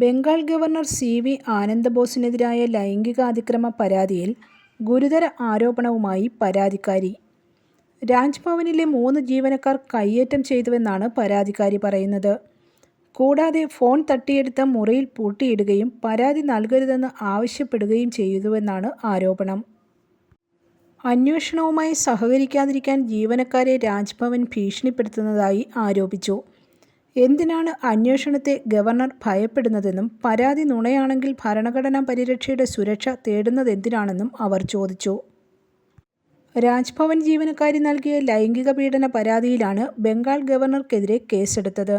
Bengal governor C V ആനന്ദബോസിനെതിരായ ലൈംഗികാതിക്രമ പരാതിയിൽ ഗുരുതര ആരോപണവുമായി പരാതിക്കാരി. രാജ്ഭവനിലെ മൂന്ന് ജീവനക്കാർ കയ്യേറ്റം ചെയ്തുവെന്നാണ് പരാതിക്കാരി പറയുന്നത്. കൂടാതെ ഫോൺ തട്ടിയെടുത്ത മുറിയിൽ പൂട്ടിയിടുകയും പരാതി നൽകരുതെന്ന് ആവശ്യപ്പെടുകയും ചെയ്തുവെന്നാണ് ആരോപണം. അന്വേഷണവുമായി സഹകരിക്കാതിരിക്കാൻ ജീവനക്കാരെ രാജ്ഭവൻ ഭീഷണിപ്പെടുത്തുന്നതായി ആരോപിച്ചു. എന്തിനാണ് അന്വേഷണത്തെ ഗവർണർ ഭയപ്പെടുന്നതെന്നും പരാതി നുണയാണെങ്കിൽ ഭരണഘടനാ പരിരക്ഷയുടെ സുരക്ഷ തേടുന്നതെന്തിനാണെന്നും അവർ ചോദിച്ചു. രാജ്ഭവൻ ജീവനക്കാരി നൽകിയ ലൈംഗിക പീഡന പരാതിയിലാണ് ബംഗാൾ ഗവർണർക്കെതിരെ കേസെടുത്തത്.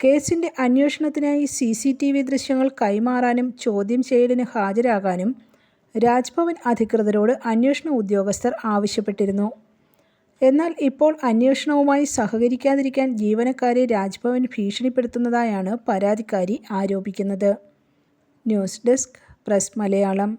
കേസിന്റെ അന്വേഷണത്തിനായി സി സി ടി വി ദൃശ്യങ്ങൾ കൈമാറാനും ചോദ്യം ചെയ്യലിന് ഹാജരാകാനും രാജ്ഭവൻ അധികൃതരോട് അന്വേഷണ ഉദ്യോഗസ്ഥർ ആവശ്യപ്പെട്ടിരുന്നു. എന്നാൽ ഇപ്പോൾ അന്വേഷണവുമായി സഹകരിക്കാതിരിക്കാൻ ജീവനക്കാരെ രാജ്ഭവൻ ഭീഷണിപ്പെടുത്തുന്നതായാണ് പരാതിക്കാരി ആരോപിക്കുന്നത്. News desk press Malayalam.